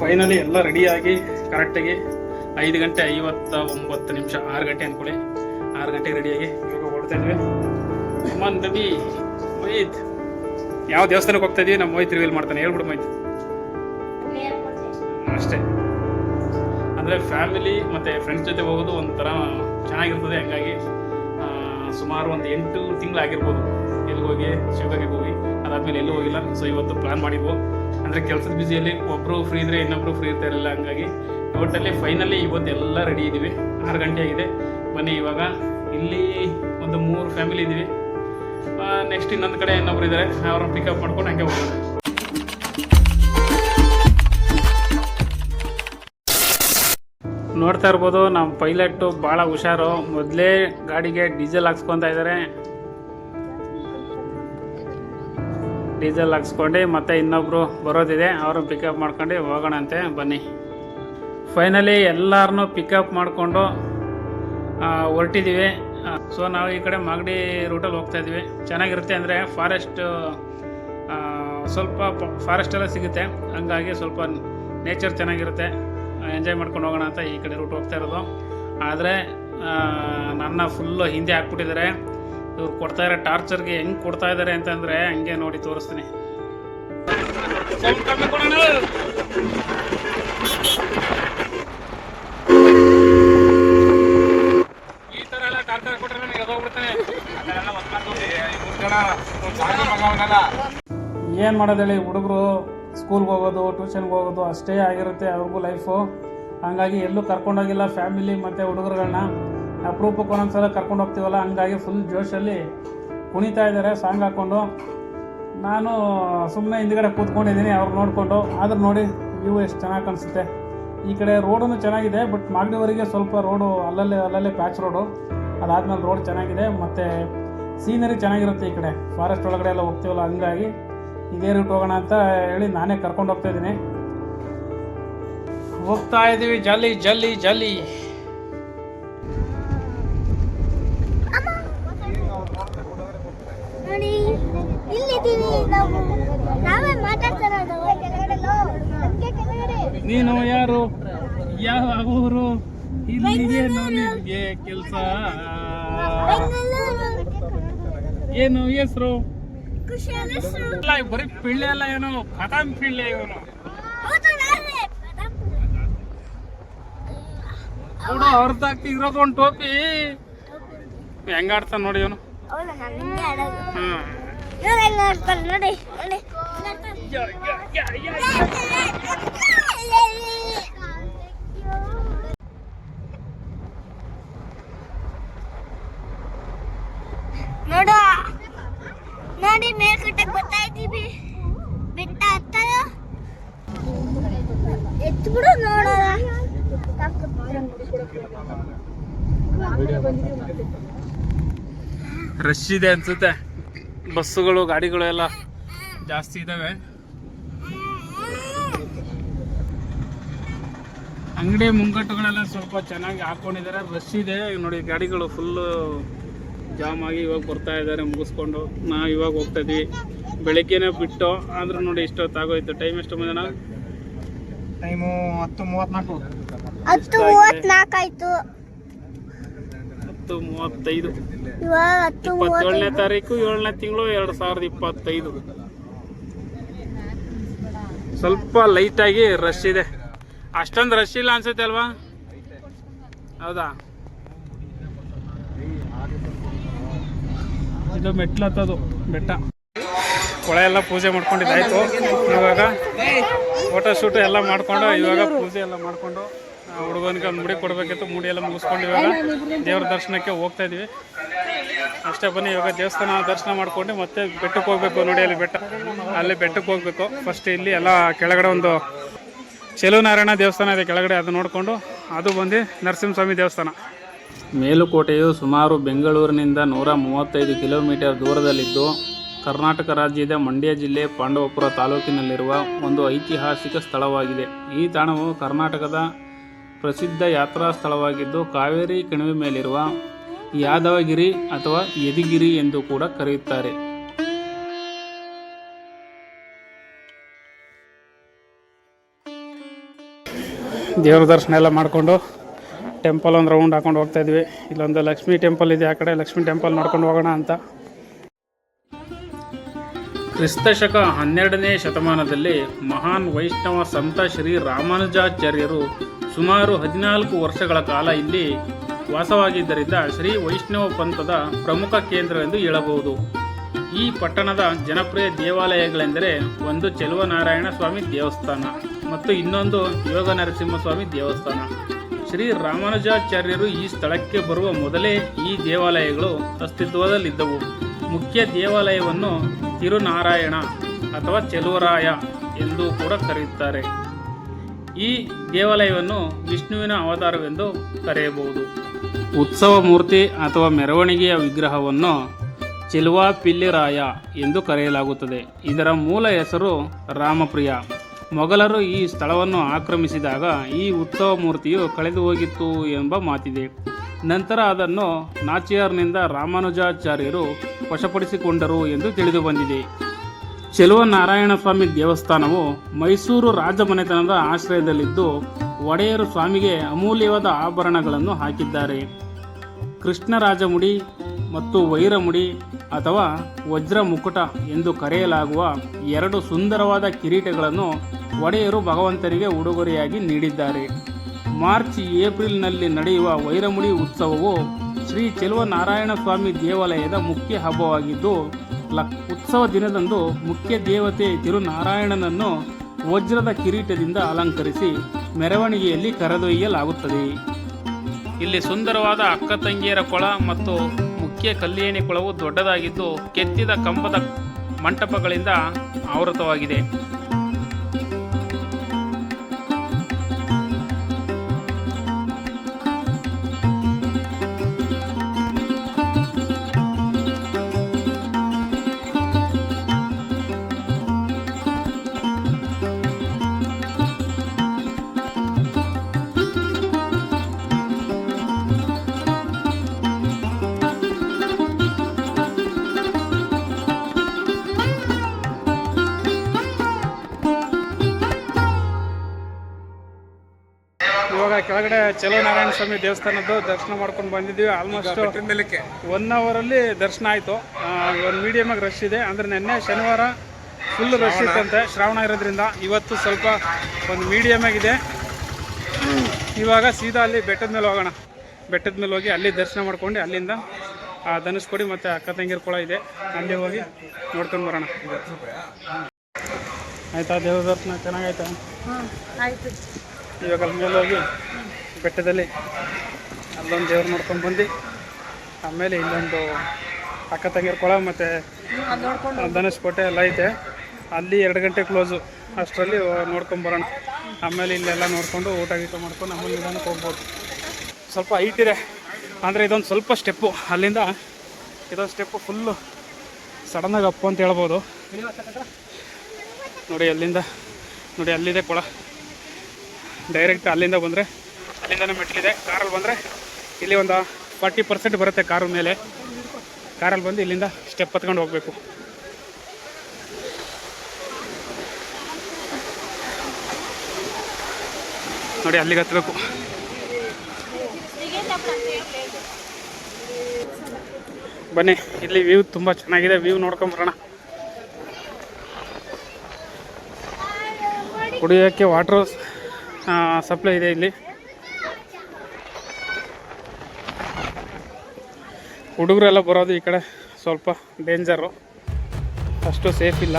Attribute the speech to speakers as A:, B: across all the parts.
A: Finally ಎಲ್ಲ ರೆಡಿಯಾಗಿ ಕರೆಕ್ಟಾಗಿ ಐದು ಗಂಟೆ ಐವತ್ತ ಒಂಬತ್ತು ನಿಮಿಷ, ಆರು ಗಂಟೆ ಅಂದ್ಕೊಳ್ಳಿ ಆರು ಗಂಟೆಗೆ ರೆಡಿಯಾಗಿ ಇವಾಗ ಹೊಡ್ತಾ ಇದ್ವಿ. ಮನ್ ರವಿ ಮೊಯ್ತ್ ಯಾವ ದೇವಸ್ಥಾನಕ್ಕೆ ಹೋಗ್ತಾ ಇದೀವಿ? ನಮ್ಮ ಮೊಯ್ತ್ ರಿವೀಲ್ ಮಾಡ್ತಾನೆ. ಹೇಳ್ಬಿಡು ಮೊಯ್ತ್ ಅಷ್ಟೇ. ಅಂದರೆ ಫ್ಯಾಮಿಲಿ ಮತ್ತು ಫ್ರೆಂಡ್ಸ್ ಜೊತೆ ಹೋಗೋದು ಒಂಥರ ಚೆನ್ನಾಗಿರ್ತದೆ ಹಂಗಾಗಿ ಸುಮಾರು ಒಂದು ಎಂಟು ತಿಂಗಳಾಗಿರ್ಬೋದು. ಎಲ್ಲಿ ಹೋಗಿ ಶಿವಗಂಗೆಗೆ ಹೋಗಿ, ಅದಾದ್ಮೇಲೆ ಎಲ್ಲೂ ಹೋಗಿಲ್ಲ. ಸೊ ಇವತ್ತು ಪ್ಲಾನ್ ಮಾಡಿದ್ವು. ಅಂದರೆ ಕೆಲಸದ ಬ್ಯುಸಿಯಲ್ಲಿ ಒಬ್ಬರು ಫ್ರೀ ಇದ್ದರೆ ಇನ್ನೊಬ್ರು ಫ್ರೀ ಇರ್ತಾ ಇರಲಿಲ್ಲ ಹಂಗಾಗಿ ಒಟ್ಟಲ್ಲಿ ಫೈನಲಿ ಇವತ್ತೆಲ್ಲ ರೆಡಿ ಇದ್ದೀವಿ. ಆರು ಗಂಟೆ ಆಗಿದೆ. ಬನ್ನಿ, ಇವಾಗ ಇಲ್ಲಿ ಒಂದು ಮೂರು ಫ್ಯಾಮಿಲಿ ಇದ್ದೀವಿ. ನೆಕ್ಸ್ಟ್ ಇನ್ನೊಂದು ಕಡೆ ಇನ್ನೊಬ್ರು ಇದ್ದಾರೆ ಅವ್ರನ್ನ ಪಿಕಪ್ ಮಾಡ್ಕೊಂಡು ಹಂಗೆ ಹೋಗೋಣ. ನೋಡ್ತಾ ಇರ್ಬೋದು ನಮ್ಮ ಪೈಲಟ್ಟು ಭಾಳ ಹುಷಾರು. ಮೊದಲೇ ಗಾಡಿಗೆ ಡೀಸೆಲ್ ಹಾಕ್ಸ್ಕೊತಾ ಇದ್ದಾರೆ ಡೀಸೆಲ್ ಹಾಕ್ಸ್ಕೊಂಡು ಮತ್ತೆ ಇನ್ನೊಬ್ಬರು ಬರೋದಿದೆ, ಅವ್ರನ್ನ ಪಿಕಪ್ ಮಾಡ್ಕೊಂಡು ಹೋಗೋಣಂತೆ, ಬನ್ನಿ. ಫೈನಲಿ ಎಲ್ಲರನ್ನೂ ಪಿಕಪ್ ಮಾಡಿಕೊಂಡು ಹೊರಟಿದ್ದೀವಿ ಸೊ ನಾವು ಈ ಕಡೆ ಮಾಗಡಿ ರೂಟಲ್ಲಿ ಹೋಗ್ತಾ ಇದ್ವಿ. ಚೆನ್ನಾಗಿರುತ್ತೆ ಅಂದರೆ ಫಾರೆಸ್ಟ್ ಸ್ವಲ್ಪ ಫಾರೆಸ್ಟ್ ಎಲ್ಲ ಸಿಗುತ್ತೆ. ಹಂಗಾಗಿ ಸ್ವಲ್ಪ ನೇಚರ್ ಚೆನ್ನಾಗಿರುತ್ತೆ. ಎಂಜಾಯ್ ಮಾಡ್ಕೊಂಡು ಹೋಗೋಣ ಅಂತ ಈ ಕಡೆ ರೂಟ್ ಹೋಗ್ತಾ ಇರೋದು. ಆದರೆ ನನ್ನ ಫುಲ್ಲು ಹಿಂದೆ ಹಾಕ್ಬಿಟ್ಟಿದ್ದಾರೆ. ಇವ್ರು ಕೊಡ್ತಾ ಇರೋ ಟಾರ್ಚರ್ಗೆ ಹೆಂಗ್ ಕೊಡ್ತಾ ಇದ್ದಾರೆ ಅಂತಂದರೆ ಹಂಗೆ ನೋಡಿ ತೋರಿಸ್ತೀನಿ. ಈ ಥರ ಎಲ್ಲ ಟಾರ್ಚರ್ ಕೊಟ್ಟರೆ ನನಗೆ ಎದೋಗ್ಬಿಡ್ತಾನೆ ಏನು ಮಾಡೋದು ಹೇಳಿ ಹುಡುಗರು ಸ್ಕೂಲ್ಗೆ ಹೋಗೋದು ಟ್ಯೂಷನ್ಗೆ ಹೋಗೋದು ಅಷ್ಟೇ ಆಗಿರುತ್ತೆ ಅವ್ರಿಗೂ ಲೈಫು ಹಂಗಾಗಿ ಎಲ್ಲೂ ಕರ್ಕೊಂಡೋಗಿಲ್ಲ ಫ್ಯಾಮಿಲಿ ಮತ್ತು ಹುಡುಗರುಗಳನ್ನ ಅಪರೂಪಕ್ಕೆ ಒಂದೊಂದ್ಸಲ ಕರ್ಕೊಂಡು ಹೋಗ್ತೀವಲ್ಲ, ಹಂಗಾಗಿ ಫುಲ್ ಜೋಶಲ್ಲಿ ಕುಣಿತಾ ಇದ್ದಾರೆ ಸಾಂಗ್ ಹಾಕ್ಕೊಂಡು ನಾನು ಸುಮ್ಮನೆ ಹಿಂದ್ಗಡೆ ಕೂತ್ಕೊಂಡಿದ್ದೀನಿ, ಅವ್ರು ನೋಡಿಕೊಂಡು. ಆದ್ರೆ ನೋಡಿ ವ್ಯೂ ಎಷ್ಟು ಚೆನ್ನಾಗಿ ಕಾಣಿಸುತ್ತೆ. ಈ ಕಡೆ ರೋಡೂ ಚೆನ್ನಾಗಿದೆ ಬಟ್ ಮಾಗಡಿವರೆಗೆ ಸ್ವಲ್ಪ ರೋಡು ಅಲ್ಲಲ್ಲೇ ಅಲ್ಲಲ್ಲೇ ಪ್ಯಾಚ್ ರೋಡು ಅದಾದಮೇಲೆ ರೋಡ್ ಚೆನ್ನಾಗಿದೆ, ಮತ್ತು ಸೀನರಿ ಚೆನ್ನಾಗಿರುತ್ತೆ ಈ ಕಡೆ. ಫಾರೆಸ್ಟ್ ಒಳಗಡೆ ಎಲ್ಲ ಹೋಗ್ತೀವಲ್ಲ, ಹಂಗಾಗಿ ಇದೇ ರೂಟ್ ಹೋಗೋಣ ಅಂತ ಹೇಳಿ ನಾನೇ ಕರ್ಕೊಂಡು ಹೋಗ್ತಾ ಇದ್ದೀನಿ. ಹೋಗ್ತಾ ಇದ್ದೀವಿ ಜಲ್ಲಿ ಜಲ್ಲಿ ಜಲ್ಲಿ. ನೀನು ಯಾರು? ಯಾವ ಊರು? ಇಲ್ಲಿಗೆ ನಿಮಗೆ ಕೆಲಸ. ಏನು ಹೆಸರು. ಬರೀ ಪಿಳ್ಳೆ ಅಲ್ಲ ಏನು ಖತಾಮ್ ಪಿಳ್ಳೆ ಇವನು. ನೋಡು ಅರ್ಧ ಇರೋದು ಒಂದು ಟೋಪಿ. ಹೆಂಗಾಡ್ತಾನ ನೋಡಿ ಇವನು. ಹ್ಮ್.
B: ಆಡ್ತಾರೆ ನೋಡಿ ನೋಡಿ. ನೋಡ, ನೋಡಿ ಮೇಲ್ಕಟ್ಟಕ್ಕೆ ಬರ್ತಾ ಇದ್ದೀವಿ. ಬೆಟ್ಟ ಹತ್ತಾರ ಎತ್ತು ಬಿಡು ನೋಡೋಣ.
A: ರಶ್ ಇದೆ ಅನ್ಸುತ್ತೆ. ಬಸ್ಸುಗಳು ಗಾಡಿಗಳು ಎಲ್ಲ ಜಾಸ್ತಿ ಇದಾವೆ. ಅಂಗಡಿ ಮುಂಗಟ್ಟುಗಳೆಲ್ಲ ಸ್ವಲ್ಪ ಚೆನ್ನಾಗಿ ಹಾಕೊಂಡಿದ್ದಾರೆ. ರಶ್ ಇದೆ. ಈಗ ನೋಡಿ ಗಾಡಿಗಳು ಫುಲ್ಲು ಜಾಮ್ ಆಗಿ ಇವಾಗ ಬರ್ತಾ ಇದ್ದಾರೆ ಮುಗಿಸ್ಕೊಂಡು. ನಾವು ಇವಾಗ ಹೋಗ್ತಾ ಇದ್ವಿ. ಬೆಳಗ್ಗೆನೇ ಬಿಟ್ಟು ಆದ್ರೂ ನೋಡಿ ಇಷ್ಟೊತ್ತಾಗೋಯ್ತು ಟೈಮ್ ಎಷ್ಟು ಬಂದ ನಾವು
C: ಟೈಮು ಹತ್ತು ಮೂವತ್ನಾಲ್ಕು
B: ಹತ್ತು ಮೂವತ್ನಾಲ್ಕಾಯ್ತು
A: ಹತ್ತು ಮೂವತ್ತೈದು. ಇಪ್ಪತ್ತೇಳನೇ ತಾರೀಕು. ಏಳನೇ ತಿಂಗಳು ಎರಡು ಸಾವಿರದ ಇಪ್ಪತ್ತೈದು. ಸ್ವಲ್ಪ ಲೈಟಾಗಿ ರಶ್ ಇದೆ. ಅಷ್ಟೊಂದು ರಶ್ ಇಲ್ಲ ಅನ್ಸುತ್ತೆ ಅಲ್ವಾ? ಹೌದಾ? ಇದು ಮೆಟ್ಲತ್ತದು ಬೆಟ್ಟ. ಕೊಳೆ ಎಲ್ಲ ಪೂಜೆ ಮಾಡ್ಕೊಂಡಿದ್ದಾಯ್ತು. ಇವಾಗ ಫೋಟೋ ಶೂಟ್ ಎಲ್ಲ ಮಾಡಿಕೊಂಡು ಇವಾಗ ಪೂಜೆ ಎಲ್ಲ ಮಾಡ್ಕೊಂಡು. ಹುಡುಗನಿಗೆ ಒಂದು ಮುಡಿ ಕೊಡಬೇಕಿತ್ತು, ಮುಡಿ ಎಲ್ಲ ಮುಗಿಸ್ಕೊಂಡು ಇವಾಗ ದೇವ್ರ ದರ್ಶನಕ್ಕೆ ಹೋಗ್ತಾ ಇದೀವಿ ಅಷ್ಟೇ ಬನ್ನಿ, ಇವಾಗ ದೇವಸ್ಥಾನ ದರ್ಶನ ಮಾಡ್ಕೊಂಡು ಮತ್ತೆ ಬೆಟ್ಟಕ್ಕೆ ಹೋಗ್ಬೇಕು ನೋಡಿ, ಅಲ್ಲಿ ಬೆಟ್ಟ, ಅಲ್ಲಿ ಬೆಟ್ಟಕ್ಕೆ ಹೋಗ್ಬೇಕು. ಫಸ್ಟ್ ಇಲ್ಲಿ ಎಲ್ಲ ಕೆಳಗಡೆ ಒಂದು ಚೆಲುನಾರಾಯಣ ದೇವಸ್ಥಾನ ಇದೆ ಕೆಳಗಡೆ, ಅದು ನೋಡಿಕೊಂಡು ಅದು ಬಂದು ನರಸಿಂಹಸ್ವಾಮಿ ದೇವಸ್ಥಾನ. ಮೇಲುಕೋಟೆಯು ಸುಮಾರು ಬೆಂಗಳೂರಿನಿಂದ ನೂರ ಮೂವತ್ತೈದು ಕಿಲೋಮೀಟರ್ ದೂರದಲ್ಲಿದ್ದು, ಕರ್ನಾಟಕ ರಾಜ್ಯದ ಮಂಡ್ಯ ಜಿಲ್ಲೆ ಪಾಂಡವಪುರ ತಾಲೂಕಿನಲ್ಲಿರುವ ಒಂದು ಐತಿಹಾಸಿಕ ಸ್ಥಳವಾಗಿದೆ. ಈ ತಾಣವು ಕರ್ನಾಟಕದ ಪ್ರಸಿದ್ಧ ಯಾತ್ರಾ ಸ್ಥಳವಾಗಿದ್ದು ಕಾವೇರಿ ಕಣಿವೆ ಮೇಲಿರುವ ಯಾದವಗಿರಿ ಅಥವಾ ಯದಿಗಿರಿ ಎಂದು ಕೂಡ ಕರೆಯುತ್ತಾರೆ. ದೇವರ ದರ್ಶನ ಎಲ್ಲ ಮಾಡಿಕೊಂಡು ಟೆಂಪಲ್ ಒಂದು ರೌಂಡ್ ಹಾಕೊಂಡು ಹೋಗ್ತಾ ಇದ್ವಿ. ಇಲ್ಲೊಂದು ಲಕ್ಷ್ಮೀ ಟೆಂಪಲ್ ಇದೆ ಆ ಕಡೆ ಲಕ್ಷ್ಮೀ ಟೆಂಪಲ್ ನೋಡ್ಕೊಂಡು ಹೋಗೋಣ ಅಂತ. ಕ್ರಿಸ್ತಶಕ ಹನ್ನೆರಡನೇ ಶತಮಾನದಲ್ಲಿ ಮಹಾನ್ ವೈಷ್ಣವ ಸಂತ ಶ್ರೀ ರಾಮಾನುಜಾಚಾರ್ಯರು ಸುಮಾರು ಹದಿನಾಲ್ಕು ವರ್ಷಗಳ ಕಾಲ ಇಲ್ಲಿ ವಾಸವಾಗಿದ್ದರಿಂದ ಶ್ರೀ ವೈಷ್ಣವ ಪಂಥದ ಪ್ರಮುಖ ಕೇಂದ್ರ ಎಂದು ಹೇಳಬಹುದು. ಈ ಪಟ್ಟಣದ ಜನಪ್ರಿಯ ದೇವಾಲಯಗಳೆಂದರೆ ಒಂದು ಚೆಲುವನಾರಾಯಣ ಸ್ವಾಮಿ ದೇವಸ್ಥಾನ ಮತ್ತು ಇನ್ನೊಂದು ಯೋಗ ನರಸಿಂಹಸ್ವಾಮಿ ದೇವಸ್ಥಾನ. ಶ್ರೀ ರಾಮಾನುಜಾಚಾರ್ಯರು ಈ ಸ್ಥಳಕ್ಕೆ ಬರುವ ಮೊದಲೇ ಈ ದೇವಾಲಯಗಳು ಅಸ್ತಿತ್ವದಲ್ಲಿದ್ದವು. ಮುಖ್ಯ ದೇವಾಲಯವನ್ನು ತಿರುನಾರಾಯಣ ಅಥವಾ ಚೆಲುವರಾಯ ಎಂದು ಕೂಡ ಕರೆಯುತ್ತಾರೆ. ಈ ದೇವಾಲಯವನ್ನು ವಿಷ್ಣುವಿನ ಅವತಾರವೆಂದು ಕರೆಯಬಹುದು. ಉತ್ಸವ ಮೂರ್ತಿ ಅಥವಾ ಮೆರವಣಿಗೆಯ ವಿಗ್ರಹವನ್ನು ಚಿಲ್ವಾ ಪಿಲ್ಲಿರಾಯ ಎಂದು ಕರೆಯಲಾಗುತ್ತದೆ. ಇದರ ಮೂಲ ಹೆಸರು ರಾಮಪ್ರಿಯ. ಮೊಘಲರು ಈ ಸ್ಥಳವನ್ನು ಆಕ್ರಮಿಸಿದಾಗ ಈ ಉತ್ಸವ ಮೂರ್ತಿಯು ಕಳೆದು ಹೋಗಿತ್ತು ಎಂಬ ಮಾತಿದೆ. ನಂತರ ಅದನ್ನು ನಾಚಿಯಾರ್ನಿಂದ ರಾಮಾನುಜಾಚಾರ್ಯರು ವಶಪಡಿಸಿಕೊಂಡರು ಎಂದು ತಿಳಿದು ಬಂದಿದೆ. ಚೆಲುವ ನಾರಾಯಣ ಸ್ವಾಮಿ ದೇವಸ್ಥಾನವು ಮೈಸೂರು ರಾಜಮನೆತನದ ಆಶ್ರಯದಲ್ಲಿದ್ದು, ಒಡೆಯರು ಸ್ವಾಮಿಗೆ ಅಮೂಲ್ಯವಾದ ಆಭರಣಗಳನ್ನು ಹಾಕಿದ್ದಾರೆ. ಕೃಷ್ಣರಾಜಮುಡಿ ಮತ್ತು ವೈರಮುಡಿ ಅಥವಾ ವಜ್ರ ಮುಕುಟ ಎಂದು ಕರೆಯಲಾಗುವ ಎರಡು ಸುಂದರವಾದ ಕಿರೀಟಗಳನ್ನು ಒಡೆಯರು ಭಗವಂತನಿಗೆ ಉಡುಗೊರೆಯಾಗಿ ನೀಡಿದ್ದಾರೆ. ಮಾರ್ಚ್ ಏಪ್ರಿಲ್ನಲ್ಲಿ ನಡೆಯುವ ವೈರಮುಡಿ ಉತ್ಸವವು ಶ್ರೀ ಚೆಲುವ ನಾರಾಯಣ ಸ್ವಾಮಿ ದೇವಾಲಯದ ಮುಖ್ಯ ಹಬ್ಬವಾಗಿದ್ದು ಲಕ್ ಉತ್ಸವ ದಿನದಂದು ಮುಖ್ಯ ದೇವತೆ ತಿರುನಾರಾಯಣನನ್ನು ವಜ್ರದ ಕಿರೀಟದಿಂದ ಅಲಂಕರಿಸಿ ಮೆರವಣಿಗೆಯಲ್ಲಿ ಕರೆದೊಯ್ಯಲಾಗುತ್ತದೆ. ಇಲ್ಲಿ ಸುಂದರವಾದ ಅಕ್ಕ ತಂಗಿಯರ ಕೊಳ ಮತ್ತು ಮುಖ್ಯ ಕಲ್ಯಾಣಿ ಕೊಳವು ದೊಡ್ಡದಾಗಿದ್ದು ಕೆತ್ತಿದ ಕಂಬದ ಮಂಟಪಗಳಿಂದ ಆವೃತವಾಗಿದೆ. ಕೆಳಗಡೆ ಚಲೋ ನಾರಾಯಣ ಸ್ವಾಮಿ ದೇವಸ್ಥಾನದ್ದು ದರ್ಶನ ಮಾಡ್ಕೊಂಡು ಬಂದಿದ್ದೀವಿ. ಆಲ್ಮೋಸ್ಟ್ ಒನ್ ಅವರಲ್ಲಿ ದರ್ಶನ ಆಯಿತು. ಒಂದು ಮೀಡಿಯಮ್ ಆಗಿ ರಶ್ ಇದೆ. ಅಂದರೆ ನಿನ್ನೆ ಶನಿವಾರ ಫುಲ್ ರಶ್ ಇತ್ತಂತೆ. ಶ್ರಾವಣ ಇರೋದ್ರಿಂದ ಇವತ್ತು ಸ್ವಲ್ಪ ಒಂದು ಮೀಡಿಯಮ್ ಆಗಿದೆ. ಇವಾಗ ಸೀದಾ ಅಲ್ಲಿ ಬೆಟ್ಟದ ಮೇಲೆ ಹೋಗೋಣ. ಬೆಟ್ಟದ ಮೇಲೆ ಹೋಗಿ ಅಲ್ಲಿ ದರ್ಶನ ಮಾಡ್ಕೊಂಡು ಅಲ್ಲಿಂದ ಆ ಧನುಷ್ಕೊಡಿ ಮತ್ತು ಅಕ್ಕ ತಂಗಿರ ಕೊಳ ಇದೆ. ಅಲ್ಲಿ ಹೋಗಿ ನೋಡ್ಕೊಂಡು ಬರೋಣ. ಆಯ್ತಾ ದೇವ್ರ ದರ್ಶನ ಚೆನ್ನಾಗಾಯ್ತಾ
B: ಆಯ್ತು.
A: ಇವಾಗ ಅಲ್ಲಿ ಮೇಲೆ ಹೋಗಿ ಬೆಟ್ಟದಲ್ಲಿ ಅಲ್ಲೊಂದು ದೇವ್ರು ನೋಡ್ಕೊಂಡು ಬಂದು ಆಮೇಲೆ ಇಲ್ಲೊಂದು ಅಕ್ಕ ತಂಗಿರ ಕೊಳ ಮತ್ತು ಧನುಷ್ಕೋಟೆ ಎಲ್ಲ ಐತೆ. ಅಲ್ಲಿ ಎರಡು ಗಂಟೆ ಕ್ಲೋಸು ಅಷ್ಟರಲ್ಲಿ ನೋಡ್ಕೊಂಬರೋಣ ಆಮೇಲೆ ಇಲ್ಲೆಲ್ಲ ನೋಡಿಕೊಂಡು ಊಟ ಗೀಟ ಮಾಡ್ಕೊಂಡು ಆಮೇಲೆ ನಿಧಾನಕ್ಕೆ ಹೋಗ್ಬೋದು. ಸ್ವಲ್ಪ ಐಟಿದೆ ಅಂದರೆ ಇದೊಂದು ಸ್ವಲ್ಪ ಸ್ಟೆಪ್ಪು ಅಲ್ಲಿಂದ ಇದೊಂದು ಸ್ಟೆಪ್ಪು ಫುಲ್ಲು ಸಡನ್ನಾಗಿ ಅಪ್ಪು ಅಂತ ಹೇಳ್ಬೋದು. ನೋಡಿ ಅಲ್ಲಿಂದ, ನೋಡಿ ಅಲ್ಲಿದೆ ಕೊಳ. ಡೈರೆಕ್ಟ್ ಅಲ್ಲಿಂದ ಬಂದರೆ ಅಲ್ಲಿಂದನೇ ಮೆಟ್ಲಿದೆ ಕಾರಲ್ಲಿ ಬಂದರೆ ಇಲ್ಲಿ ಒಂದು ಫಾರ್ಟಿ ಪರ್ಸೆಂಟ್ ಬರುತ್ತೆ ಕಾರು ಮೇಲೆ. ಕಾರಲ್ಲಿ ಬಂದು ಇಲ್ಲಿಂದ ಸ್ಟೆಪ್ ಹತ್ಕೊಂಡು ಹೋಗಬೇಕು. ನೋಡಿ ಅಲ್ಲಿಗೆ ಹತ್ತಬೇಕು ಬನ್ನಿ, ಇಲ್ಲಿ ವ್ಯೂ ತುಂಬ ಚೆನ್ನಾಗಿದೆ. ವ್ಯೂ ನೋಡ್ಕೊಂಬರೋಣ ಕುಡಿಯೋಕ್ಕೆ ವಾಟ್ರ್ ಸಪ್ಲೈ ಇದೆ ಇಲ್ಲಿ. ಹುಡುಗರೆಲ್ಲ ಬರೋದು ಈ ಕಡೆ ಸ್ವಲ್ಪ ಡೇಂಜರು ಅಷ್ಟು ಸೇಫ್ ಇಲ್ಲ.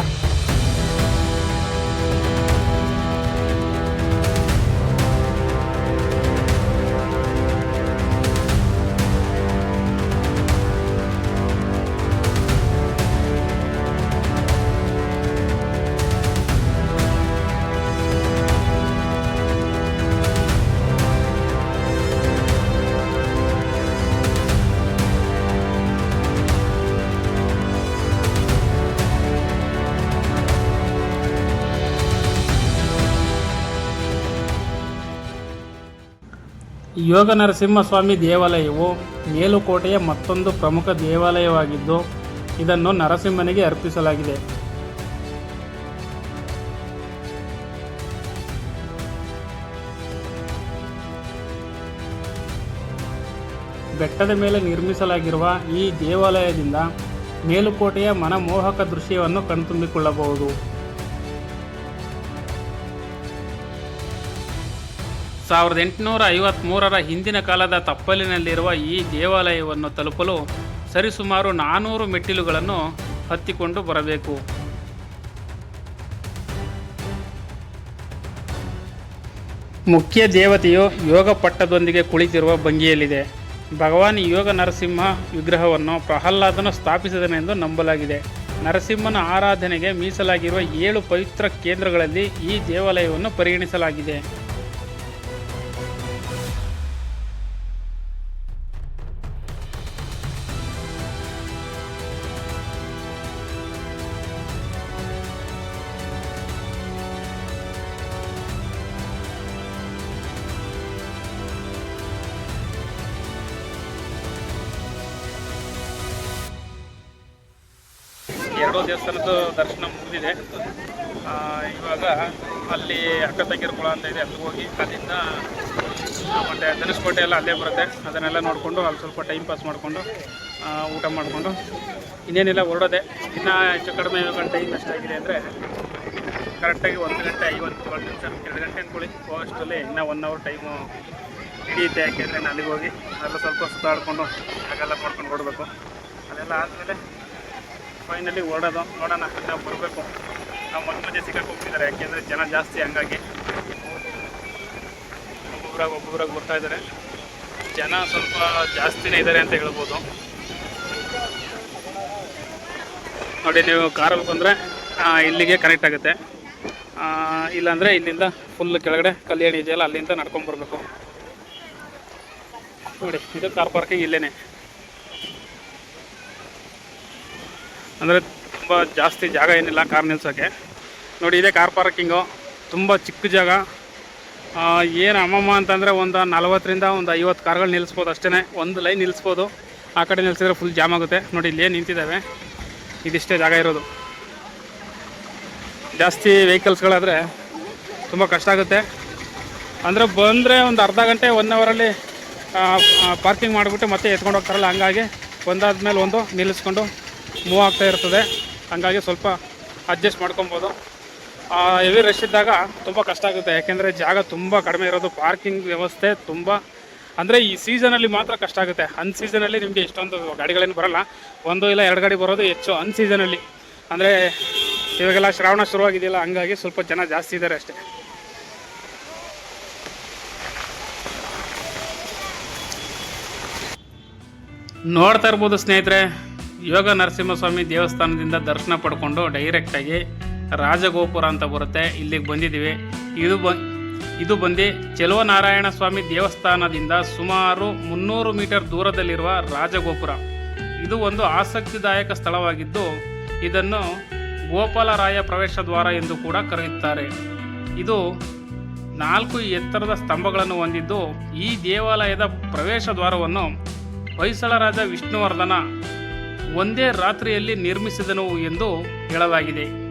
A: ಯೋಗ ನರಸಿಂಹಸ್ವಾಮಿ ದೇವಾಲಯವು ಮೇಲುಕೋಟೆಯ ಮತ್ತೊಂದು ಪ್ರಮುಖ ದೇವಾಲಯವಾಗಿದ್ದು, ಇದನ್ನು ನರಸಿಂಹನಿಗೆ ಅರ್ಪಿಸಲಾಗಿದೆ. ಬೆಟ್ಟದ ಮೇಲೆ ನಿರ್ಮಿಸಲಾಗಿರುವ ಈ ದೇವಾಲಯದಿಂದ ಮೇಲುಕೋಟೆಯ ಮನಮೋಹಕ ದೃಶ್ಯವನ್ನು ಕಣ್ತುಂಬಿಕೊಳ್ಳಬಹುದು. ಸಾವಿರದ ಎಂಟುನೂರ ಐವತ್ತ್ಮೂರರ ಹಿಂದಿನ ಕಾಲದ ತಪ್ಪಲಿನಲ್ಲಿರುವ ಈ ದೇವಾಲಯವನ್ನು ತಲುಪಲು ಸರಿಸುಮಾರು ನಾನ್ನೂರು ಮೆಟ್ಟಿಲುಗಳನ್ನು ಹತ್ತಿಕೊಂಡು ಬರಬೇಕು. ಮುಖ್ಯ ದೇವತೆಯು ಯೋಗ ಪಟ್ಟದೊಂದಿಗೆ ಕುಳಿತಿರುವ ಭಂಗಿಯಲ್ಲಿದೆ. ಭಗವಾನ್ ಯೋಗ ನರಸಿಂಹ ವಿಗ್ರಹವನ್ನು ಪ್ರಹ್ಲಾದನು ಸ್ಥಾಪಿಸಿದನೆಂದು ನಂಬಲಾಗಿದೆ. ನರಸಿಂಹನ ಆರಾಧನೆಗೆ ಮೀಸಲಾಗಿರುವ ಏಳು ಪವಿತ್ರ ಕೇಂದ್ರಗಳಲ್ಲಿ ಈ ದೇವಾಲಯವನ್ನು ಪರಿಗಣಿಸಲಾಗಿದೆ. ಅಂತ ಇದೆ ಅಲ್ಲಿಗೆ ಹೋಗಿ ಅಲ್ಲಿಂದ ಮತ್ತು ಧನುಷ್ಕೋಟೆ ಎಲ್ಲ ಅಲ್ಲೇ ಬರುತ್ತೆ. ಅದನ್ನೆಲ್ಲ ನೋಡಿಕೊಂಡು ಅಲ್ಲಿ ಸ್ವಲ್ಪ ಟೈಮ್ ಪಾಸ್ ಮಾಡಿಕೊಂಡು ಊಟ ಮಾಡಿಕೊಂಡು ಇನ್ನೇನಿಲ್ಲ, ಹೊರಡೋದೆ. ಇನ್ನೂ ಹೆಚ್ಚು ಕಡಿಮೆ ಇವಾಗ ಟೈಮ್ ಎಷ್ಟಾಗಿದೆ ಅಂದರೆ ಕರೆಕ್ಟಾಗಿ ಒಂದು ಗಂಟೆ ಐವತ್ತು ಒಂದು ನಿಮಿಷ ಎರಡು ಗಂಟೆ ಅಂದ್ಕೊಳ್ಳಿ. ಹೋಗೋಷ್ಟರಲ್ಲಿ ಇನ್ನೂ ಒನ್ ಅವರ್ ಟೈಮು ಹಿಡಿಯುತ್ತೆ. ಯಾಕೆಂದರೆ ನಾನು ಅಲ್ಲಿಗೆ ಹೋಗಿ ಅಲ್ಲ ಸ್ವಲ್ಪ ಸುತ್ತಾಡಿಕೊಂಡು ಹಾಗೆಲ್ಲ ಮಾಡ್ಕೊಂಡು ಹೊರಡಬೇಕು. ಅದೆಲ್ಲ ಆದಮೇಲೆ ಫೈನಲಿ ಹೊರಡೋದು. ನೋಡೋಣ ನಾವು ಬರಬೇಕು. ನಾವು ಮಧ್ಯ ಮಧ್ಯೆ ಸಿಗಕ್ಕೆ ಹೋಗ್ತಿದ್ದಾರೆ. ಯಾಕೆಂದರೆ ಜನ ಜಾಸ್ತಿ ಹಂಗಾಗಿ. ಒಬ್ಬೊಬ್ಬರಾಗಿ ಒಬ್ಬೊಬ್ಬರಾಗಿ ಬರ್ತಾ ಇದ್ದಾರೆ. ಜನ ಸ್ವಲ್ಪ ಜಾಸ್ತಿನೇ ಇದ್ದಾರೆ ಅಂತ ಹೇಳ್ಬೋದು. ನೋಡಿ, ನೀವು ಕಾರಲ್ಲಿ ಬಂದರೆ ಇಲ್ಲಿಗೆ ಕನೆಕ್ಟ್ ಆಗುತ್ತೆ. ಇಲ್ಲಾಂದರೆ ಇಲ್ಲಿಂದ ಫುಲ್ ಕೆಳಗಡೆ ಕಲ್ಯಾಣಿ ಇದೆಯಲ್ಲ ಅಲ್ಲಿಂದ ನಡ್ಕೊಂಡು ಬರಬೇಕು. ನೋಡಿ, ಇದು ಕಾರ್ ಪಾರ್ಕಿಂಗ್ ಇಲ್ಲೇ ಅಂದರೆ ತುಂಬ ಜಾಸ್ತಿ ಜಾಗ ಏನಿಲ್ಲ ಕಾರ್ ನಿಲ್ಸೋಕ್ಕೆ ನೋಡಿ ಇದೇ ಕಾರ್ ಪಾರ್ಕಿಂಗು. ತುಂಬ ಚಿಕ್ಕ ಜಾಗ. ಏನು ಅಮ್ಮಮ್ಮ ಅಂತಂದರೆ ಒಂದು ನಲ್ವತ್ತರಿಂದ ಒಂದು ಐವತ್ತು ಕಾರ್ಗಳು ನಿಲ್ಲಿಸ್ಬೋದು ಅಷ್ಟೇ ಒಂದು ಲೈನ್ ನಿಲ್ಲಿಸ್ಬೋದು ಆ ಕಡೆ ನಿಲ್ಸಿದ್ರೆ ಫುಲ್ ಜಾಮ್ ಆಗುತ್ತೆ. ನೋಡಿ ಇಲ್ಲೇ ನಿಂತಿದ್ದಾವೆ. ಇದಿಷ್ಟೇ ಜಾಗ ಇರೋದು. ಜಾಸ್ತಿ ವೆಹಿಕಲ್ಸ್ಗಳಾದರೆ ತುಂಬ ಕಷ್ಟ ಆಗುತ್ತೆ. ಅಂದರೆ ಬಂದರೆ ಒಂದು ಅರ್ಧ ಗಂಟೆ ಒನ್ ಅವರಲ್ಲಿ ಪಾರ್ಕಿಂಗ್ ಮಾಡಿಬಿಟ್ಟು ಮತ್ತೆ ಎತ್ಕೊಂಡು ಹೋಗ್ತಾರಲ್ಲ, ಹಂಗಾಗಿ ಒಂದಾದ್ಮೇಲೆ ಒಂದು ನಿಲ್ಲಿಸ್ಕೊಂಡು ಮೂವ್ ಆಗ್ತಾ ಇರ್ತದೆ. ಹಂಗಾಗಿ ಸ್ವಲ್ಪ ಅಡ್ಜಸ್ಟ್ ಮಾಡ್ಕೊಬೋದು. ಹೆವಿ ರಶ್ ಇದ್ದಾಗ ತುಂಬ ಕಷ್ಟ ಆಗುತ್ತೆ. ಯಾಕೆಂದರೆ ಜಾಗ ತುಂಬ ಕಡಿಮೆ ಇರೋದು ಪಾರ್ಕಿಂಗ್ ವ್ಯವಸ್ಥೆ ತುಂಬ, ಅಂದರೆ ಈ ಸೀಸನಲ್ಲಿ ಮಾತ್ರ ಕಷ್ಟ ಆಗುತ್ತೆ. ಅನ್ ಸೀಸನಲ್ಲಿ ನಿಮಗೆ ಇಷ್ಟೊಂದು ಗಾಡಿಗಳೇನು ಬರಲ್ಲ. ಒಂದು ಇಲ್ಲ ಎರಡು ಗಾಡಿ ಬರೋದು ಹೆಚ್ಚು ಅನ್ ಸೀಸನಲ್ಲಿ ಅಂದರೆ ಇವಾಗೆಲ್ಲ ಶ್ರಾವಣ ಶುರುವಾಗಿದೆಯಲ್ಲ, ಹಂಗಾಗಿ ಸ್ವಲ್ಪ ಜನ ಜಾಸ್ತಿ ಇದ್ದಾರೆ ಅಷ್ಟೇ. ನೋಡ್ತಾ ಇರ್ಬೋದು ಸ್ನೇಹಿತರೆ ಯೋಗ ನರಸಿಂಹಸ್ವಾಮಿ ದೇವಸ್ಥಾನದಿಂದ ದರ್ಶನ ಪಡ್ಕೊಂಡು ಡೈರೆಕ್ಟಾಗಿ ರಾಜಗೋಪುರ ಅಂತ ಬರುತ್ತೆ. ಇಲ್ಲಿಗೆ ಬಂದಿದ್ದೀವಿ. ಇದು ಬ, ಇದು ಬಂದು ಚೆಲುವನಾರಾಯಣ ಸ್ವಾಮಿ ದೇವಸ್ಥಾನದಿಂದ ಸುಮಾರು ಮುನ್ನೂರು ಮೀಟರ್ ದೂರದಲ್ಲಿರುವ ರಾಜಗೋಪುರ. ಇದು ಒಂದು ಆಸಕ್ತಿದಾಯಕ ಸ್ಥಳವಾಗಿದ್ದು, ಇದನ್ನು ಗೋಪಾಲರಾಯ ಪ್ರವೇಶ ದ್ವಾರ ಎಂದು ಕೂಡ ಕರೆಯುತ್ತಾರೆ. ಇದು ನಾಲ್ಕು ಎತ್ತರದ ಸ್ತಂಭಗಳನ್ನು ಹೊಂದಿದ್ದು, ಈ ದೇವಾಲಯದ ಪ್ರವೇಶ ದ್ವಾರವನ್ನು ಹೊಯ್ಸಳ ರಾಜ ವಿಷ್ಣುವರ್ಧನ ಒಂದೇ ರಾತ್ರಿಯಲ್ಲಿ ನಿರ್ಮಿಸಿದನು ಎಂದು ಹೇಳಲಾಗಿದೆ.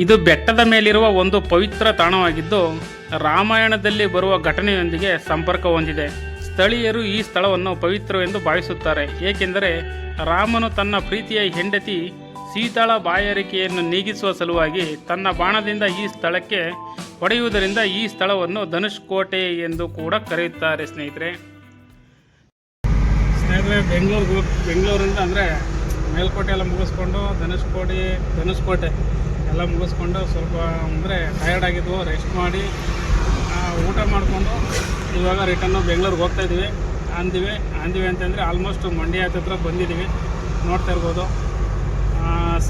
A: ಇದು ಬೆಟ್ಟದ ಮೇಲಿರುವ ಒಂದು ಪವಿತ್ರ ತಾಣವಾಗಿದ್ದು, ರಾಮಾಯಣದಲ್ಲಿ ಬರುವ ಘಟನೆಯೊಂದಿಗೆ ಸಂಪರ್ಕ ಹೊಂದಿದೆ. ಸ್ಥಳೀಯರು ಈ ಸ್ಥಳವನ್ನು ಪವಿತ್ರವೆಂದು ಭಾವಿಸುತ್ತಾರೆ. ಏಕೆಂದರೆ ರಾಮನು ತನ್ನ ಪ್ರೀತಿಯ ಹೆಂಡತಿ ಸೀತಾಳ ಬಾಯಾರಿಕೆಯನ್ನು ನೀಗಿಸುವ ಸಲುವಾಗಿ ತನ್ನ ಬಾಣದಿಂದ ಈ ಸ್ಥಳಕ್ಕೆ ಹೊಡೆಯುವುದರಿಂದ ಈ ಸ್ಥಳವನ್ನು ಧನುಷ್ಕೋಟೆ ಎಂದು ಕೂಡ ಕರೆಯುತ್ತಾರೆ ಸ್ನೇಹಿತರೆ. ಸ್ನೇಹಿತರೆ, ಬೆಂಗಳೂರಿಗೆ ಹೋಗಿ ಬೆಂಗಳೂರಿಂದ ಅಂದರೆ ಮೇಲ್ಕೋಟೆ ಎಲ್ಲ ಮುಗಿಸ್ಕೊಂಡು ಧನುಷ್ಕೋಡಿ ಧನುಷ್ಕೋಟೆ ಎಲ್ಲ ಮುಗಿಸ್ಕೊಂಡು ಸ್ವಲ್ಪ ಅಂದರೆ ಟಯರ್ಡ್ ಆಗಿದ್ವು ರೆಸ್ಟ್ ಮಾಡಿ ಊಟ ಮಾಡಿಕೊಂಡು ಇವಾಗ ರಿಟರ್ನು ಬೆಂಗಳೂರಿಗೆ ಹೋಗ್ತಾ ಇದ್ದೀವಿ ಅಂದಿವಿ ಅಂದಿವಿ ಅಂತಂದರೆ ಆಲ್ಮೋಸ್ಟ್ ಮಂಡ್ಯ ಹತ್ರ ಬಂದಿದ್ದೀವಿ ನೋಡ್ತಾ ಇರ್ಬೋದು.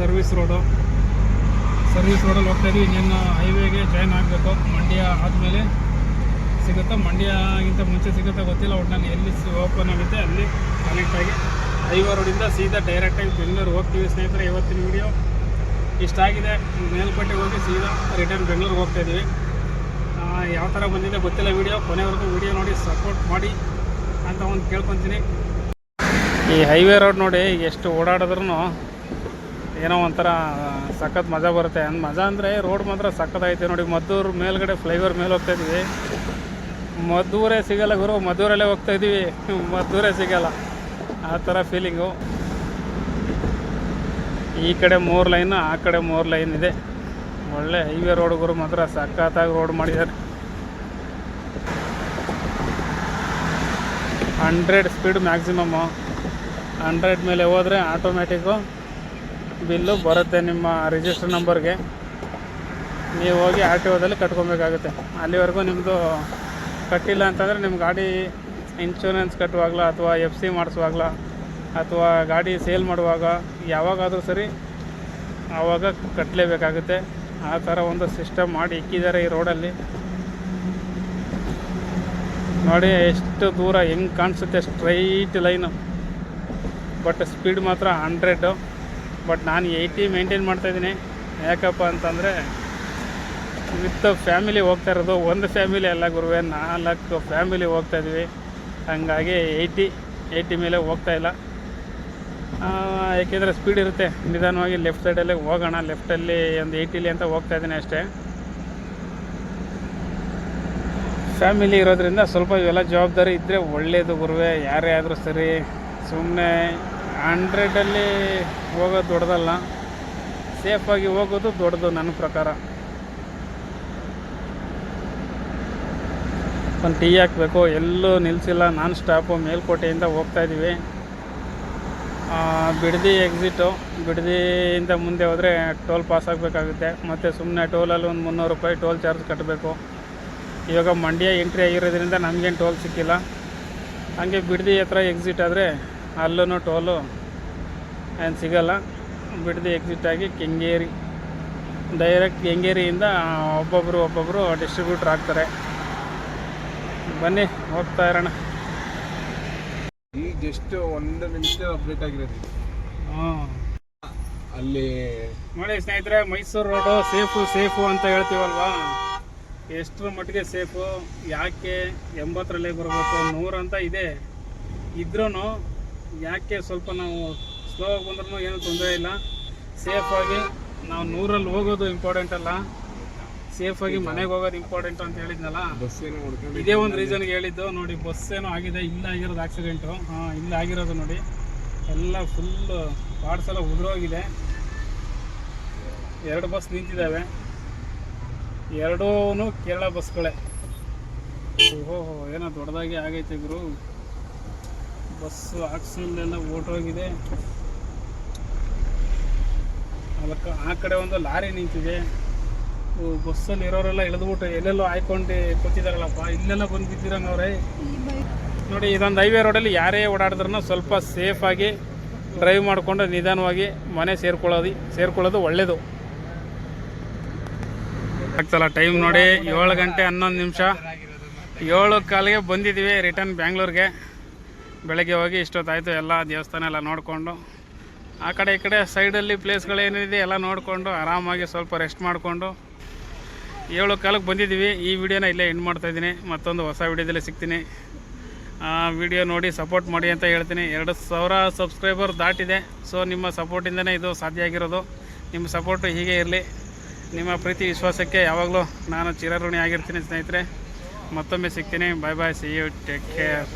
A: ಸರ್ವಿಸ್ ರೋಡು ಸರ್ವಿಸ್ ರೋಡಲ್ಲಿ ಹೋಗ್ತಾ ಇದ್ದೀವಿ ಇನ್ನೇನು ಹೈವೇಗೆ ಜಾಯ್ನ್ ಆಗಬೇಕು. ಮಂಡ್ಯ ಆದಮೇಲೆ ಸಿಗುತ್ತಾ? ಮಂಡ್ಯಗಿಂತ ಮುಂಚೆ ಸಿಗುತ್ತೋ ಗೊತ್ತಿಲ್ಲ ಒಟ್ಟು ನಾನು ಎಲ್ಲಿ ಓಪನ್ ಆಗುತ್ತೆ ಅಲ್ಲಿ ಕನೆಕ್ಟ್ ಆಗಿ ಹೈವೇ ರೋಡಿಂದ ಸೀದಾ ಡೈರೆಕ್ಟಾಗಿ ಬೆಂಗಳೂರು ಹೋಗ್ತೀವಿ ಸ್ನೇಹಿತರೆ ಇವತ್ತಿನ ವಿಡಿಯೋ ಇಷ್ಟ ಆಗಿದೆ ಮೇಲ್ಕೋಟೆಗೆ ಹೋಗಿ ಸೀದಾ ರಿಟರ್ನ್ ಬೆಂಗಳೂರಿಗೆ ಹೋಗ್ತಾ ಇದ್ದೀವಿ. ಆ, ಯಾವ ಥರ ಬಂದಿದೆ ಗೊತ್ತಿಲ್ಲ ವಿಡಿಯೋ ಕೊನೆವರೆಗೂ ವಿಡಿಯೋ ನೋಡಿ ಸಪೋರ್ಟ್ ಮಾಡಿ ಅಂತ ಒಂದು ಕೇಳ್ಕೊತೀನಿ. ಈ ಹೈವೇ ರೋಡ್ ನೋಡಿ ಎಷ್ಟು ಓಡಾಡಿದ್ರೂ ಏನೋ ಒಂಥರ ಸಖತ್ ಮಜಾ ಬರುತ್ತೆ. ಮಜಾ ಅಂದರೆ ರೋಡ್ ಮಾತ್ರ ಸಖತ್ತಾಗೈತೆ ನೋಡಿ. ಮದ್ದೂರು ಮೇಲ್ಗಡೆ ಫ್ಲೈಓವರ್ ಮೇಲೆ ಹೋಗ್ತಾ ಇದ್ದೀವಿ. ಮದ್ದೂರೇ ಸಿಗಲ್ಲ ಗುರು, ಮದ್ದೂರಲ್ಲೇ ಹೋಗ್ತಾ ಇದ್ದೀವಿ ಮದ್ದೂರೇ ಸಿಗಲ್ಲ. ಆ ಥರ ಫೀಲಿಂಗು ಈ ಕಡೆ ಮೂರು ಲೈನು ಆ ಕಡೆ ಮೂರು ಲೈನ್ ಇದೆ. ಒಳ್ಳೆ ಹೈವೇ ರೋಡ್ ಗುರು ಮಾತ್ರ ಸಖತ್ತಾಗಿ ರೋಡ್ ಮಾಡಿದ್ದಾರೆ. ಹಂಡ್ರೆಡ್ ಸ್ಪೀಡ್ ಮ್ಯಾಕ್ಸಿಮಮ್ಮು ಹಂಡ್ರೆಡ್ ಮೇಲೆ ಹೋದರೆ ಆಟೋಮ್ಯಾಟಿಕ್ಕು ಬಿಲ್ಲು ಬರುತ್ತೆ ನಿಮ್ಮ ರಿಜಿಸ್ಟರ್ ನಂಬರ್ಗೆ ನೀವು ಹೋಗಿ ಆರ್ ಟಿ ಒದಲ್ಲಿ ಕಟ್ಕೊಬೇಕಾಗುತ್ತೆ. ಅಲ್ಲಿವರೆಗೂ ನಿಮ್ಮದು ಕಟ್ಟಿಲ್ಲ ಅಂತಂದರೆ ನಿಮ್ಮ ಗಾಡಿ ಇನ್ಶೂರೆನ್ಸ್ ಕಟ್ಟುವಾಗಲ ಅಥವಾ ಎಫ್ ಸಿ ಮಾಡಿಸುವಾಗಲ ಅಥವಾ ಗಾಡಿ ಸೇಲ್ ಮಾಡುವಾಗ ಯಾವಾಗಾದರೂ ಸರಿ ಆವಾಗ ಕಟ್ಟಲೇಬೇಕಾಗುತ್ತೆ ಆ ಥರ ಒಂದು ಸಿಸ್ಟಮ್ ಮಾಡಿ ಇಕ್ಕಿದ್ದಾರೆ ಈ ರೋಡಲ್ಲಿ ನೋಡಿ ಎಷ್ಟು ದೂರ ಹೆಂಗೆ ಕಾಣಿಸುತ್ತೆ ಸ್ಟ್ರೈಟ್ ಲೈನು ಬಟ್ ಸ್ಪೀಡ್ ಮಾತ್ರ ಹಂಡ್ರೆಡ್ಡು ಬಟ್ ನಾನು ಏಯ್ಟಿ ಮೇಂಟೈನ್ ಮಾಡ್ತಾಯಿದ್ದೀನಿ ಯಾಕಪ್ಪ ಅಂತಂದರೆ ವಿತ್ ಫ್ಯಾಮಿಲಿ ಹೋಗ್ತಾ ಇರೋದು, ಒಂದು ಫ್ಯಾಮಿಲಿ ಅಲ್ಲ ಗುರುವೆ, ನಾಲ್ಕು ಫ್ಯಾಮಿಲಿ ಹೋಗ್ತಾ ಇದ್ವಿ. ಹಂಗಾಗಿ ಏಯ್ಟಿ ಏಯ್ಟಿ ಮೇಲೆ ಹೋಗ್ತಾ ಇಲ್ಲ. ಏಕೆಂದರೆ ಸ್ಪೀಡ್ ಇರುತ್ತೆ. ನಿಧಾನವಾಗಿ ಲೆಫ್ಟ್ ಸೈಡಲ್ಲೇ ಹೋಗೋಣ. ಲೆಫ್ಟಲ್ಲಿ ಒಂದು ಏಯ್ಟಿಲಿ ಅಂತ ಹೋಗ್ತಾ ಇದ್ದೀನಿ ಅಷ್ಟೇ. ಫ್ಯಾಮಿಲಿ ಇರೋದ್ರಿಂದ ಸ್ವಲ್ಪ ಇವೆಲ್ಲ ಜವಾಬ್ದಾರಿ ಇದ್ದರೆ ಒಳ್ಳೆಯದು ಗುರುವೆ. ಯಾರೇ ಆದರೂ ಸರಿ. ಸುಮ್ಮನೆ ಹಂಡ್ರೆಡಲ್ಲಿ ಹೋಗೋದು ದೊಡ್ಡದಲ್ಲ. ಸೇಫಾಗಿ ಹೋಗೋದು ದೊಡ್ಡದು ನನ್ನ ಪ್ರಕಾರ. ಒಂದು ಟೀ ಹಾಕಬೇಕು. ಎಲ್ಲೂ ನಿಲ್ಲಿಸಿಲ್ಲ ನಾನ್ ಸ್ಟಾಪು ಮೇಲ್ಕೋಟೆಯಿಂದ ಹೋಗ್ತಾ ಇದ್ದೀವಿ ಆ, ಬಿಡದಿ ಎಕ್ಸಿಟು ಬಿಡದಿಯಿಂದ ಮುಂದೆ ಹೋದರೆ ಟೋಲ್ ಪಾಸ್ ಆಗಬೇಕಾಗುತ್ತೆ. ಮತ್ತು ಸುಮ್ಮನೆ ಟೋಲಲ್ಲಿ ಒಂದು ಮುನ್ನೂರು ರೂಪಾಯಿ ಟೋಲ್ ಚಾರ್ಜ್ ಕಟ್ಟಬೇಕು ಇವಾಗ ಮಂಡ್ಯ ಎಂಟ್ರಿ ಆಗಿರೋದ್ರಿಂದ ನಮಗೇನು ಟೋಲ್ ಸಿಕ್ಕಿಲ್ಲ. ಹಾಗೆ ಬಿಡದಿ ಹತ್ರ ಎಕ್ಸಿಟ್ ಆದರೆ ಅಲ್ಲೂ ಟೋಲು ಏನು ಸಿಗಲ್ಲ. ಬಿಡದಿ ಎಕ್ಸಿಟ್ ಆಗಿ ಕೆಂಗೇರಿ. ಡೈರೆಕ್ಟ್ ಕೆಂಗೇರಿಯಿಂದ ಒಬ್ಬೊಬ್ಬರು ಒಬ್ಬೊಬ್ಬರು ಡಿಸ್ಟ್ರಿಬ್ಯೂಟ್ರ್ ಆಗ್ತಾರೆ. ಬನ್ನಿ ಹೋಗ್ತಾ ಇರೋಣ.
D: ಈಗ ಜಸ್ಟ್ ಒಂದು ನಿಮಿಷ ಅಪ್ಡೇಟ್ ಆಗಿರೋದು.
A: ಹಾಂ
D: ಅಲ್ಲಿ
A: ನೋಡಿ ಸ್ನೇಹಿತರೆ ಮೈಸೂರು ರೋಡು ಸೇಫು ಸೇಫು ಅಂತ ಹೇಳ್ತೀವಲ್ವಾ? ಎಷ್ಟರ ಮಟ್ಟಿಗೆ ಸೇಫು ಯಾಕೆ ಎಂಬತ್ತರಲ್ಲೇ ಬರಬೇಕು? ನೂರು ಅಂತ ಇದೆ. ಇದ್ರೂ ಯಾಕೆ ಸ್ವಲ್ಪ ನಾವು ಸ್ಲೋ ಆಗಿ ಬಂದ್ರೂ ಏನೂ ತೊಂದರೆ ಇಲ್ಲ. ಸೇಫಾಗಿ ನಾವು ನೂರಲ್ಲಿ ಹೋಗೋದು ಇಂಪಾರ್ಟೆಂಟ್ ಅಲ್ಲ. ಸೇಫಾಗಿ ಮನೆಗೆ ಹೋಗೋದು ಇಂಪಾರ್ಟೆಂಟ್ ಅಂತ ಹೇಳಿದ್ನಲ್ಲ?
D: ಬಸ್ ಏನೋ ಹೊಡ್ಕೊಂಡು
A: ಇದೇ ಒಂದು ರೀಸನ್ಗೆ ಹೇಳಿದ್ದು. ನೋಡಿ ಬಸ್ ಏನೋ ಆಗಿದೆ ಇಲ್ಲ ಆಗಿರೋದು ಆಕ್ಸಿಡೆಂಟು ಹಾಂ ಇಲ್ಲ ಆಗಿರೋದು ನೋಡಿ. ಎಲ್ಲ ಫುಲ್ ಪಾರ್ಟ್ಸ್ ಎಲ್ಲ ಉದುರೋಗಿದೆ. ಎರಡು ಬಸ್ ನಿಂತಿದ್ದಾವೆ. ಎರಡೂ ಕೇರಳ ಬಸ್ಗಳೇ ಓಹೋ ಏನೋ ದೊಡ್ಡದಾಗಿ ಆಗೈತೆ ಗುರು. ಬಸ್ಸು ಆಕ್ಸಿಡೆಂಟ್ ಓಟೋಗಿದೆ ಅದಕ್ಕೆ ಆ ಕಡೆ ಒಂದು ಲಾರಿ ನಿಂತಿದೆ. ಬಸ್ಸಲ್ಲಿ ಇರೋರೆಲ್ಲ ಇಳಿದ್ಬಿಟ್ಟು ಎಲ್ಲೆಲ್ಲೋ ಹಾಯ್ಕೊಂಡು ಕೂತಿದಾರಲ್ಲಪ್ಪ ಇಲ್ಲೆಲ್ಲ ಬಂದು ಬಿದ್ದಿರಂಗವ್ರೆ ನೋಡಿ, ಇದೊಂದು ಹೈವೇ ರೋಡಲ್ಲಿ ಯಾರೇ ಓಡಾಡಿದ್ರೂ ಸ್ವಲ್ಪ ಸೇಫಾಗಿ ಡ್ರೈವ್ ಮಾಡಿಕೊಂಡು ನಿಧಾನವಾಗಿ ಮನೆ ಸೇರ್ಕೊಳ್ಳೋದು ಸೇರ್ಕೊಳ್ಳೋದು ಒಳ್ಳೆಯದು ಆಗ್ತಲ್ಲ ಟೈಮ್ ನೋಡಿ, ಏಳು ಗಂಟೆ ಹನ್ನೊಂದು ನಿಮಿಷ. ಏಳು ಕಾಲಿಗೆ ಬಂದಿದ್ದೀವಿ ರಿಟರ್ನ್ ಬ್ಯಾಂಗ್ಳೂರಿಗೆ ಬೆಳಗ್ಗೆ ಹೋಗಿ ಇಷ್ಟೊತ್ತಾಯಿತು, ಎಲ್ಲ ದೇವಸ್ಥಾನ ಎಲ್ಲ ನೋಡಿಕೊಂಡು. ಆ ಕಡೆ ಈ ಕಡೆ ಸೈಡಲ್ಲಿ ಪ್ಲೇಸ್ಗಳೇನಿದೆ ಎಲ್ಲ ನೋಡಿಕೊಂಡು, ಆರಾಮಾಗಿ ಸ್ವಲ್ಪ ರೆಸ್ಟ್ ಮಾಡಿಕೊಂಡು. ಏಳು ಕಾಲಕ್ಕೆ ಬಂದಿದ್ದೀವಿ. ಈ ವಿಡಿಯೋನ ಇಲ್ಲೇ ಎಂಡ್ ಮಾಡ್ತಾಯಿದ್ದೀನಿ ಮತ್ತೊಂದು ಹೊಸ ವಿಡಿಯೋದಲ್ಲಿ ಸಿಗ್ತೀನಿ. ಆ, ವಿಡಿಯೋ ನೋಡಿ ಸಪೋರ್ಟ್ ಮಾಡಿ ಅಂತ ಹೇಳ್ತೀನಿ. ಎರಡು ಸಾವಿರ ಸಬ್ಸ್ಕ್ರೈಬರ್ ದಾಟಿದೆ. ಸೊ ನಿಮ್ಮ ಸಪೋರ್ಟಿಂದನೇ ಇದು ಸಾಧ್ಯ ಆಗಿರೋದು. ನಿಮ್ಮ ಸಪೋರ್ಟು ಹೀಗೆ ಇರಲಿ. ನಿಮ್ಮ ಪ್ರೀತಿ, ವಿಶ್ವಾಸಕ್ಕೆ ಯಾವಾಗಲೂ ನಾನು ಚಿರಋಣಿ ಆಗಿರ್ತೀನಿ ಸ್ನೇಹಿತರೆ. ಮತ್ತೊಮ್ಮೆ ಸಿಗ್ತೀನಿ. Bye bye see you take care